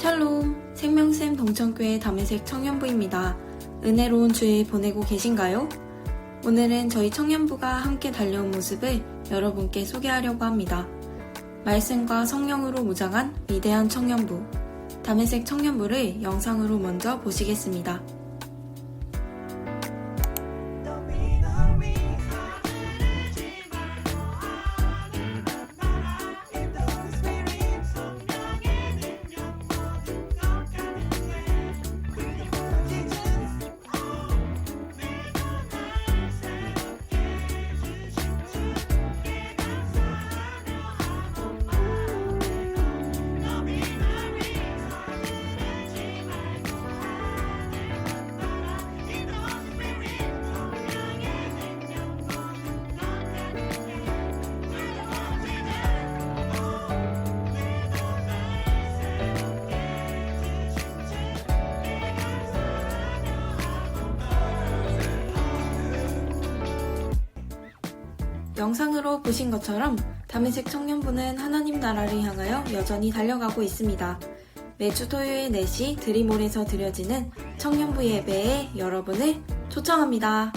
샬롬, 생명샘 동천교회 담의색 청년부입니다. 은혜로운 주일 보내고 계신가요? 오늘은 저희 청년부가 함께 달려온 모습을 여러분께 소개하려고 합니다. 말씀과 성령으로 무장한 위대한 청년부, 담의색 청년부를 영상으로 먼저 보시겠습니다. 영상으로 보신 것처럼 담의색 청년부는 하나님 나라를 향하여 여전히 달려가고 있습니다. 매주 토요일 4시 드리몰에서 드려지는 청년부 예배에 여러분을 초청합니다.